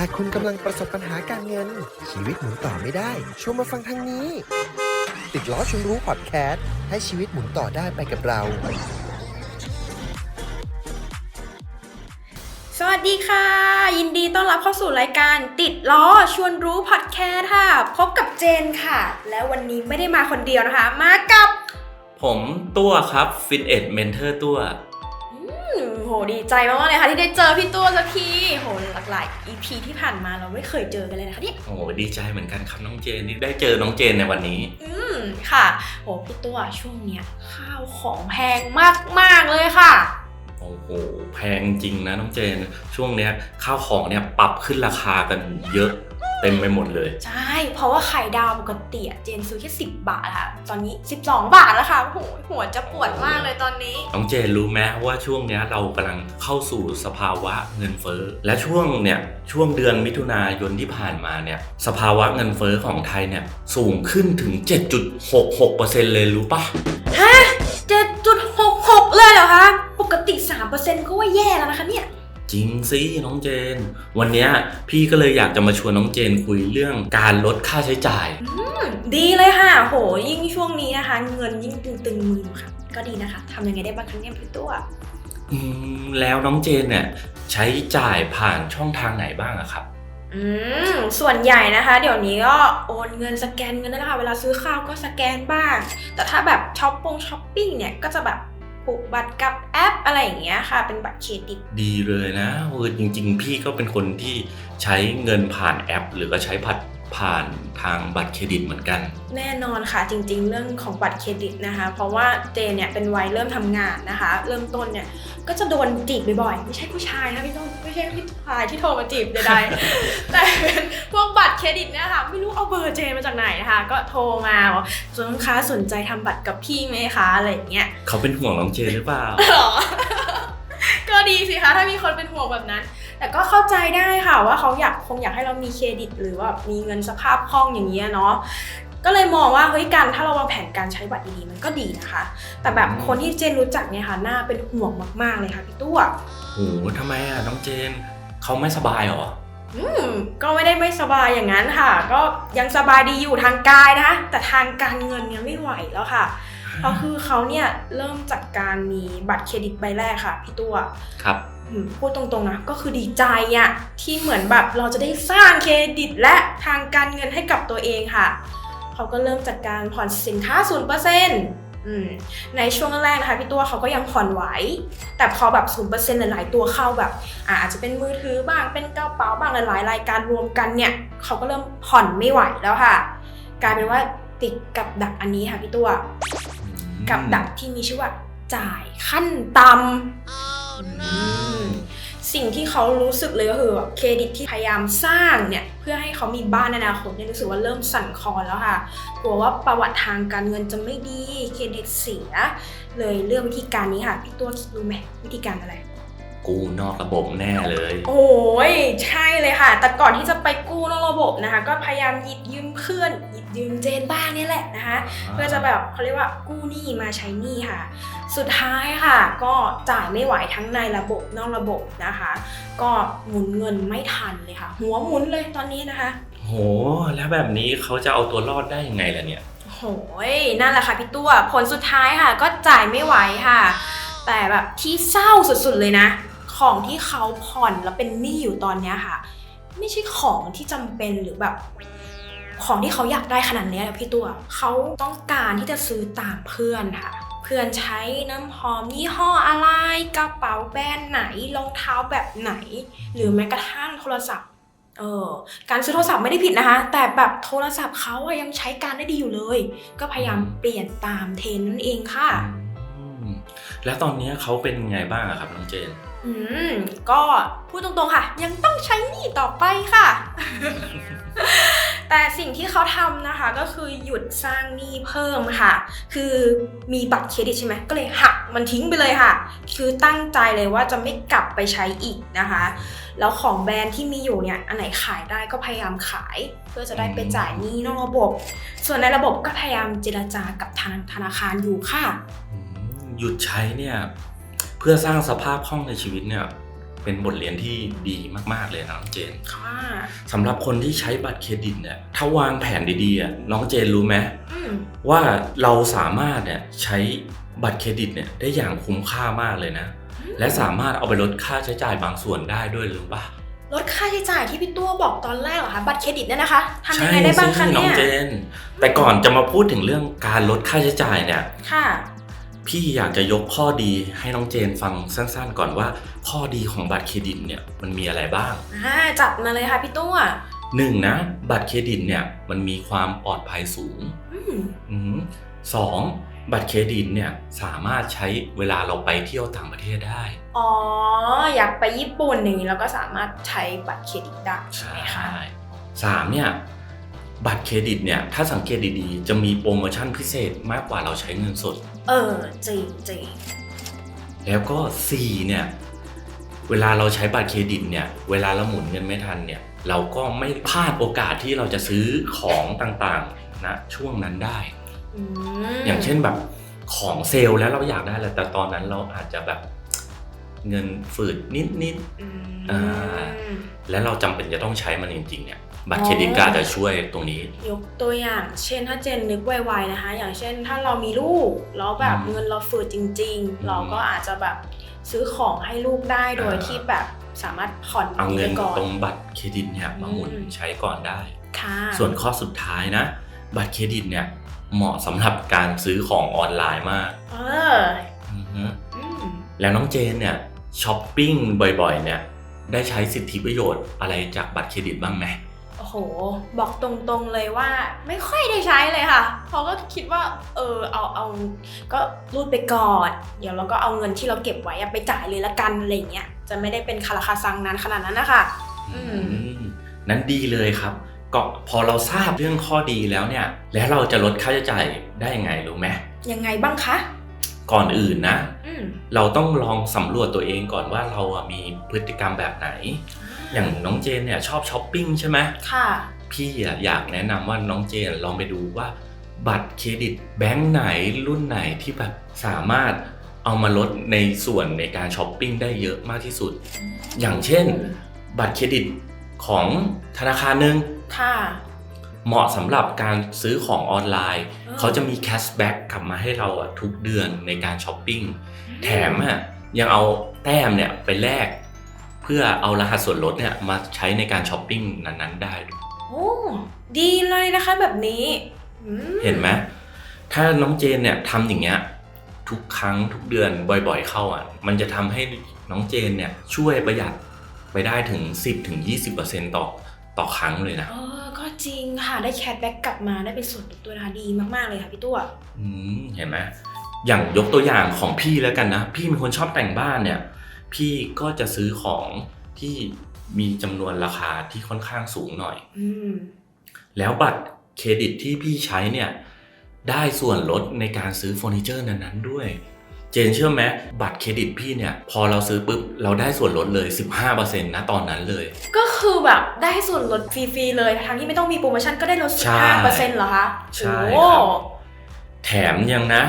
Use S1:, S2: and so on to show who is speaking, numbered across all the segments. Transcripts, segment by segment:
S1: หากคุณกำลังประสบปัญหาการเงิน ชีวิตหมุนต่อไม่ได้ชวนมาฟังทางนี้ ติดล้อชวนรู้พอดแคสต์ให้ชีวิตหมุนต่อได้ไปกับเรา
S2: สวัสดีค่ะ ยินดีต้อนรับเข้าสู่รายการ ติดล้อชวนรู้พอดแคสต์ค่ะ พบกับเจนค่ะ แล้ววันนี้ไม่ได้มาคนเดียวนะคะ มากับ
S3: ผมตัวครับฟิตเอ็ดเมนเทอร์ตัว
S2: อืมโห ดีใจมากๆเลยค่ะที่ได้เจอพี่ตัวสักทีโหหลากๆ EP ที่ผ่านมาเราไม่เคยเจอกันเลยนะคะเนี่ย
S3: โอ้โหดีใจเหมือนกันครับน้องเจนที่ได้เจอน้องเจนในวันนี้
S2: อืมค่ะโหพี่ตัวช่วงเนี้ยข้าวของแพงมากๆเลยค่ะ
S3: โอ้โหแพงจริงนะน้องเจน ช่วงเนี้ยข้าวของเนี่ยปรับขึ้นราคากันเยอะ เต็มไปหมดเลย
S2: ใช่ เพราะว่าไข่ดาวปกติอะเจนซื้อแค่10บาทค่ะตอนนี้ 12 บาทแล้วค่ะโหหัวจะปวดมากเลยตอนนี้
S3: น้องเจนรู้ไหมว่าช่วงเนี้ยเรากำลังเข้าสู่สภาวะเงินเฟ้อและช่วงเนี่ยช่วงเดือนมิถุนายนที่ผ่านมาเนี่ยสภาวะเงินเฟ้อของไทยเนี่ยสูงขึ้นถึง 7.66%เลยรู้ปะ
S2: ฮะ7.66 เลยเหรอคะ ปกติ 3%ก็ว่าแย่แล้วนะคะเนี่ย
S3: จริงสิน้องเจน วันเนี้ยพี่ก็เลยอยากจะมาชวนน้องเจนคุยเรื่องการลดค่าใช้จ่าย
S2: ดีเลยค่ะ โหยิ่งช่วงนี้นะคะ เงินยิ่งตึงๆมือค่ะ ก็ดีนะคะทำยังไงได้บ้างคะเนี่ยพี่ตัว
S3: อืมแล้วน้องเจนเนี่ยใช้จ่ายผ่านช่องทางไหนบ้างอะครับ
S2: อืมส่วนใหญ่นะคะ เดี๋ยวนี้ก็โอนเงินสแกนเงินนั่นแหละค่ะเวลาซื้อข้าวก็สแกนบ้าง แต่ถ้าแบบช้อปปงช้อปปิ้งเนี่ยก็จะแบบ ผูกบัตรกับแอปอะไรอย่างเงี้ยค่ะ เป็นบัตรเครดิต
S3: ดีเลยนะเออจริง ๆ พี่ก็เป็นคนที่ใช้เงินผ่านแอป หรือก็ใช้ผัด ผ่านทางบัตรเครดิตเหมือนกัน
S2: แน่นอนค่ะจริงๆ เรื่องของบัตรเครดิตนะคะ เพราะว่าเจนเนี่ยเป็นวัยเริ่มทำงานนะคะ เริ่มต้นเนี่ยก็จะโดนจีบบ่อยๆ ไม่ใช่ผู้ชายนะพี่ต้นไม่ใช่พี่ชายที่โทรมาจีบใดๆแต่เป็นพวกบัตรเครดิตเนี่ยค่ะไม่รู้เอาเบอร์เจนมาจากไหนนะคะก็โทรมาบอกส่วนลูกค้าสนใจทำบัตรกับพี่ไหมคะอะไรอย่างเงี้ย
S3: เขาเป็นห่วงน้องเจนหรือเปล่า
S2: หรอก็ดีสิคะถ้ามีคนเป็นห่วงแบบนั้น แต่ก็เข้าใจได้ค่ะว่าเขาอยากคงอยากให้เรามีเครดิต หรือว่ามีเงินสภาพคล่องอย่างเงี้ยเนาะก็เลยมองว่าเฮ้ยการถ้าเราวางแผนการใช้บัตรดีๆมันก็ดีนะคะ แต่แบบคนที่เจนรู้จักเนี่ยค่ะน่าเป็นห่วงมากๆเลยค่ะพี่ตัว
S3: โหทำไมอะน้องเจนเขาไม่สบายเหรอ
S2: อืมก็ไม่ได้ไม่สบายอย่างนั้นค่ะ ก็ยังสบายดีอยู่ทางกายนะคะแต่ทางการเงินเนี่ยไม่ไหวแล้วค่ะ เพราะคือเขาเนี่ยเริ่มจากการมีบัตรเครดิตใบแรกค่ะพี่ตัว
S3: ครับ
S2: อืมพูดตรงๆนะก็คือดีใจอะที่เหมือนแบบเราจะได้สร้างเครดิตและทางการเงินให้กับตัวเองค่ะ เขาก็เริ่มจากการผ่อนสินค้า0%อืมในช่วงแรกนะคะพี่ตัวเขาก็ยังผ่อนไหว แต่พอแบบ 0%หลายๆตัวเข้าแบบอ่าอาจจะเป็นมือถือบ้างเป็นกระเป๋าบ้างหลายๆรายการรวมกันเนี่ยเขาก็เริ่มผ่อนไม่ไหวแล้วค่ะ กลายเป็นว่าติดกับดักอันนี้ค่ะพี่ตัว กับดักที่มีชื่อว่า จ่ายขั้นต่ำสิ่งที่เขารู้สึกเลยก็คือแบบเครดิตที่พยายามสร้างเนี่ยเพื่อให้เขามีบ้านนอนาคตเนี่ยรู้สึกว่าเริ่มสั่นคลอนแล้วค่ะกลัวว่าประวัติทางการเงินจะไม่ดีเครดิตเสียเลยเลือกวิธีการนี้ค่ะพี่ตัวคิดดูไหมวิธีการอะไร
S3: กู้นอกระบบแน่เลย
S2: โอ้ยใช่เลยค่ะ แต่ก่อนที่จะไปกู้นอกระบบนะคะ ก็พยายามหยิบยืมเพื่อนหยิบยืมเจนบ้างเนี่ยแหละนะคะ เพื่อจะแบบเขาเรียกว่ากู้หนี้มาใช้หนี้ค่ะ สุดท้ายค่ะ ก็จ่ายไม่ไหวทั้งในระบบนอกระบบนะคะ ก็หมุนเงินไม่ทันเลยค่ะ หัวหมุนเลยตอนนี้นะคะ
S3: โห แล้วแบบนี้เขาจะเอาตัวรอดได้ยังไงล่ะเนี่ย
S2: โหยนั่นแหละค่ะพี่ตัวผลสุดท้ายค่ะ ก็จ่ายไม่ไหวค่ะ แต่แบบที่เศร้าสุดๆเลยนะ ของที่เขาผ่อนแล้วเป็นหนี้อยู่ตอนเนี้ยค่ะ ไม่ใช่ของที่จำเป็นหรือแบบ ของที่เขาอยากได้ขนาดเนี้ยนะพี่ตัวเขาต้องการที่จะซื้อตามเพื่อนค่ะ เพื่อนใช้น้ำหอมยี่ห้ออะไรกระเป๋าแบรนด์ไหนรองเท้าแบบไหน หรือแม้กระทั่งโทรศัพท์เออการซื้อโทรศัพท์ไม่ได้ผิดนะคะ แต่แบบโทรศัพท์เขาอะยังใช้การได้ดีอยู่เลย ก็พยายามเปลี่ยนตามเทรนด์นั่นเองค่ะ
S3: อืมแล้วตอนนี้เขาเป็นไงบ้างอะครับน้องเจน
S2: อืม ก็พูดตรงๆค่ะ ยังต้องใช้หนี้ต่อไปค่ะ แต่สิ่งที่เขาทำนะคะก็คือหยุดสร้างหนี้เพิ่มค่ะ คือมีบัตรเครดิตใช่ไหมก็เลยหักมันทิ้งไปเลยค่ะ คือตั้งใจเลยว่าจะไม่กลับไปใช้อีกนะคะ แล้วของแบรนด์ที่มีอยู่เนี่ยอันไหนขายได้ก็พยายามขาย เพื่อจะได้ไปจ่ายหนี้นอกระบบ ส่วนในระบบก็พยายามเจรจากับทางธนาคารอยู่ค่ะ
S3: หยุดใช้เนี่ย พื่อสร้างสภาพคล่องในชีวิตเนี่ยเป็นบทเรียนที่ดีมาก ๆ เลยนะน้องเจน
S2: ค่ะ
S3: สำหรับคนที่ใช้บัตรเครดิตเนี่ยถ้าวางแผนดีๆอะน้องเจนรู้ไหม
S2: อืม
S3: ว่าเราสามารถเนี่ยใช้บัตรเครดิตเนี่ยได้อย่างคุ้มค่ามากเลยนะ และสามารถเอาไปลดค่าใช้จ่ายบางส่วนได้ด้วยหรือเปล่า
S2: ลดค่าใช้จ่ายที่พี่ตัวบอกตอนแรกเหรอคะบัตรเครดิตเนี่ยนะคะทำยังไงได้บ้างคะ
S3: น้
S2: เนี่
S3: อง
S2: ย
S3: เจน แต่ก่อนจะมาพูดถึงเรื่องการลดค่าใช้จ่ายเนี่ย
S2: ค่ะ
S3: พี่อยากจะยกข้อดีให้น้องเจนฟังสั้นๆ ก่อนว่า ข้อดีของบัตรเครดิตเนี่ยมันมีอะไรบ้าง
S2: อ่าจับมาเลยค่ะพี่ตัว
S3: หนึ่งนะ บัตรเครดิตเนี่ยมันมีความปลอดภัยสูง
S2: อืม
S3: อืมสองบัตรเครดิตเนี่ยสามารถใช้เวลาเราไปเที่ยวต่างประเทศได้
S2: อ๋อ อยากไปญี่ปุ่นอย่างนี้เราก็สามารถใช้บัตรเครดิตได้ใช่ไหมคะ
S3: สามเนี่ย บัตรเครดิตเนี่ยถ้าสังเกตดีๆ จะมีโปรโมชั่นพิเศษมากกว่าเราใช้เงินสด
S2: เออจริงจริง
S3: แล้วก็สี่เนี่ย เวลาเราใช้บัตรเครดิตเนี่ย เวลาเราหมุนเงินไม่ทันเนี่ย เราก็ไม่พลาดโอกาสที่เราจะซื้อของต่างๆนะช่วงนั้นได้
S2: อืม
S3: อย่างเช่นแบบของเซลล์แล้วเราอยากได้แหละแต่ตอนนั้นเราอาจจะแบบเงินฝืดนิด
S2: อืม
S3: อ่า ๆ และเราจำเป็นจะต้องใช้มันจริงๆเนี่ย บัตรเครดิตก็อาจจะช่วยตรงนี้
S2: ยกตัวอย่าง เช่นถ้าเจนนึกไวๆนะคะ อย่างเช่นถ้าเรามีลูกแล้วแบบ
S3: อืม
S2: เงินเราฝืดจริง
S3: อืม
S2: ๆเราก็อาจจะแบบซื้อของให้ลูกได้โดย
S3: อ่า
S2: ที่แบบสามารถผ่อน
S3: เอาเงิน
S2: ไปก่อน
S3: ตรงบัตรเครดิตเนี่ยมาหมุน
S2: อืม
S3: ใช้ก่อนได้
S2: ค่ะ
S3: ส่วนข้อสุดท้ายนะ บัตรเครดิตเนี่ยเหมาะสำหรับการซื้อของออนไลน์มาก
S2: เออ
S3: อือฮึ
S2: อืม
S3: แล้วน้องเจนเนี่ยช้อปปิ้งบ่อยๆ เนี่ยได้ใช้สิทธิประโยชน์อะไรจากบัตรเครดิตบ้างไหม
S2: โอ้โห บอกตรงๆเลยว่า ไม่ค่อยได้ใช้เลยค่ะเพราะก็คิดว่า เออเอาเอาก็รูดไปก่อนเดี๋ยวเราก็เอาเงินที่เราเก็บไว้อะไปจ่ายเลยละกันอะไรเงี้ยจะไม่ได้เป็นคาราคาซังนั้นขนาดนั้นนะคะอืม
S3: อืมนั้นดีเลยครับ ก็พอเราทราบเรื่องข้อดีแล้วเนี่ย แล้วเราจะลดค่าใช้จ่ายได้ยังไงรู้ไหม
S2: ยังไงบ้างคะ
S3: ก่อนอื่นนะ
S2: อืม
S3: เราต้องลองสำรวจตัวเองก่อนว่าเราอะมีพฤติกรรมแบบไหน อย่างน้องเจนเนี่ยชอบช้อปปิ้งใช่ไหม
S2: ค่ะ
S3: พี่อะอยากแนะนำว่าน้องเจนลองไปดูว่า บัตรเครดิตแบงค์ไหนรุ่นไหนที่แบบสามารถเอามาลดในส่วนในการช้อปปิ้งได้เยอะมากที่สุด อย่างเช่น บัตรเครดิตของธนาคารหนึ่ง
S2: ค่ะ
S3: เหมาะสำหรับการซื้อของออนไลน์
S2: อ่า
S3: เขาจะมีแคชแบ็กกลับมาให้เราอะทุกเดือนในการช้อปปิ้ง แถมอะยังเอาแต้มเนี่ยไปแลกเพื่อเอารหัสส่วนลดเนี่ยมาใช้ในการช้อปปิ้งนั้นๆได้ด้วย
S2: โอ้ดีเลยนะคะแบบนี้อืม
S3: เห็นไหมถ้าน้องเจนเนี่ยทำอย่างเงี้ยทุกครั้งทุกเดือนบ่อยๆเข้าอะ มันจะทำให้น้องเจนเนี่ยช่วยประหยัดไปได้ถึง 10ถึง20%ต่อต่อครั้งเลยนะ
S2: เออก็จริงค่ะ ได้แคทแบ็กกลับมาได้เป็นส่วนลดด้วยนะคะดีมากๆเลยค่ะพี่ตัว
S3: อืมเห็นไหมอย่างยกตัวอย่างของพี่แล้วกันนะ พี่เป็นคนชอบแต่งบ้านเนี่ย พี่ก็จะซื้อของที่มีจำนวนราคาที่ค่อนข้างสูงหน่อย
S2: อืม
S3: แล้วบัตรเครดิตที่พี่ใช้เนี่ยได้ส่วนลดในการซื้อเฟอร์นิเจอร์นั้นๆด้วย เจนเชื่อไหมบัตรเครดิตพี่เนี่ย พอเราซื้อปุ๊บ เราได้ส่วนลดเลย 15%นะตอนนั้นเลย
S2: ก็คือแบบได้ส่วนลดฟรีๆเลยทั้งที่ไม่ต้องมีโปรโมชั่นก็ได้ลด
S3: ใช่
S2: 15%เหรอคะ
S3: ใช่
S2: โอ้
S3: ครับแถมยังนะ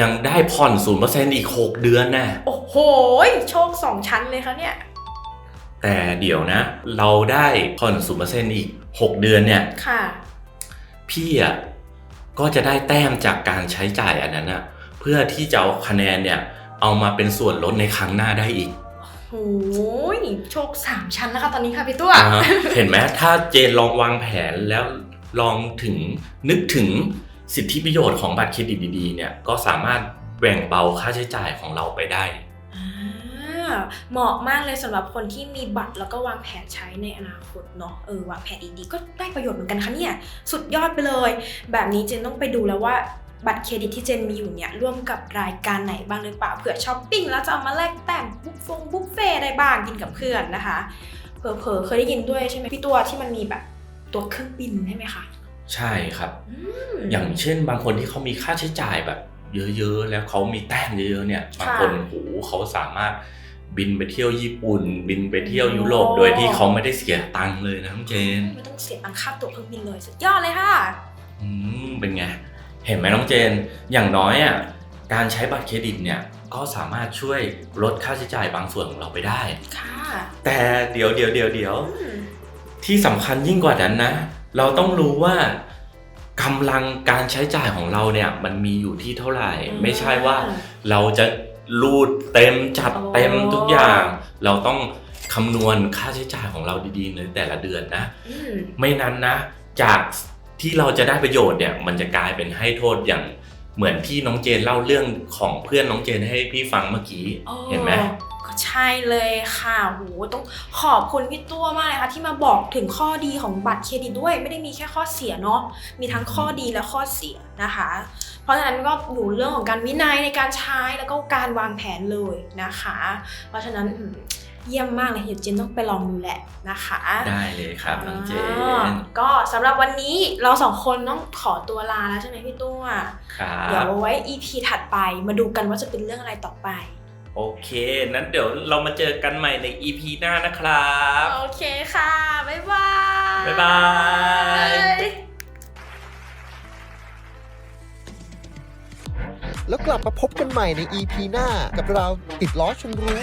S3: ยังได้ผ่อน0%อีก6เดือนนะ
S2: โอ้โหโชคสองชั้นเลยคะเนี่ย
S3: แต่เดี๋ยวนะ เราได้ผ่อน0%อีก6เดือนเนี่ย
S2: ค่ะ
S3: พี่อะก็จะได้แต้มจากการใช้จ่ายอันนั้นอะเพื่อที่จะเอาคะแนนเนี่ย เอามาเป็นส่วนลดในครั้งหน้าได้อีก
S2: โอ้ยโชคสามชั้นนะคะตอนนี้ค่ะพี่ตัว
S3: อ่าเห็นไหมถ้าเจนลองวางแผนแล้วลองถึงนึกถึง สิทธิประโยชน์ของบัตรเครดิตดีๆเนี่ยก็สามารถแบ่งเบาค่าใช้จ่ายของเราไปได้
S2: อ่าเหมาะมากเลยสำหรับคนที่มีบัตรแล้วก็วางแผนใช้ในอนาคตเนาะเออวางแผนดีๆก็ได้ประโยชน์เหมือนกันคะเนี่ยสุดยอดไปเลย แบบนี้เจนต้องไปดูแล้วว่าบัตรเครดิตที่เจนมีอยู่เนี่ยร่วมกับรายการไหนบ้างหรือเปล่าเผื่อช้อปปิ้งแล้วจะเอามาแลกแต้มบุฟฟงบุฟเฟ่ได้บ้างกินกับเพื่อนนะคะเผลอๆเคยได้ยินด้วยใช่ไหมพี่ตัวที่มันมีแบบตัวเครื่องบินใช่ไหมคะ
S3: ใช่ครับ
S2: อืม
S3: อย่างเช่นบางคนที่เขามีค่าใช้จ่ายแบบ เยอะๆ แล้วเขามีแต้มเยอะๆเนี่ยบางคนโหเขาสามารถบินไปเที่ยวญี่ปุ่น บินไปเที่ยวยุโรปโดยที่เขาไม่ได้เสียตังค์เลยนะน้องเจน
S2: ไม่ต้องเสียตังค่าตั๋วเครื่องบินเลยสุดยอดเลยค่ะ
S3: อืมเป็นไงเห็นไหมน้องเจน อย่างน้อยอะการใช้บัตรเครดิตเนี่ยก็สามารถช่วยลดค่าใช้จ่ายบางส่วนของเราไปได้
S2: ค่ะ
S3: แต่เดี๋ยวเดี๋ยวเดี๋ยวเดี๋ยว
S2: อืม
S3: ที่สำคัญยิ่งกว่านั้นนะ เราต้องรู้ว่ากำลังการใช้จ่ายของเราเนี่ยมันมีอยู่ที่เท่าไหร่ ไม่ใช่ว่าเราจะรูดเต็มจัดเต็มทุกอย่าง เราต้องคำนวณค่าใช้จ่ายของเราดีๆในแต่ละเดือนนะ
S2: อืม
S3: ไม่นั้นนะ จากที่เราจะได้ประโยชน์เนี่ยมันจะกลายเป็นให้โทษอย่างเหมือนที่น้องเจนเล่าเรื่องของเพื่อนน้องเจนให้พี่ฟังเมื่อกี้เห็นไหม
S2: ก็ ใช่เลยค่ะโหต้องขอบคุณพี่ตัวมากเลยค่ะ ที่มาบอกถึงข้อดีของบัตรเครดิตด้วย ไม่ได้มีแค่ข้อเสียเนาะมีทั้งข้อดีและข้อเสียนะคะ เพราะฉะนั้นก็อยู่เรื่องของการวินัยในการใช้แล้วก็การวางแผนเลยนะคะ เพราะฉะนั้นอืมเยี่ยมมากเลยเดี๋ยวเจนต้องไปลองดูแหละนะคะ
S3: ได้เลยครับน้องเจ
S2: อ่านก็สำหรับวันนี้เราสองคนต้องขอตัวลาแล้วใช่ไหมพี่ตัว
S3: ครั
S2: เดี๋ยว
S3: บ
S2: ไว้ EP ถัดไปมาดูกันว่าจะเป็นเรื่องอะไรต่อไป
S3: โอเค นั้นเดี๋ยวเรามาเจอกันใหม่ใน EP หน้านะครับ
S2: โอเคค่ะ บ๊ายบาย
S3: บ๊ายบาย
S1: แล้วกลับมาพบกันใหม่ใน EP หน้ากับเราติดล้อชนรู้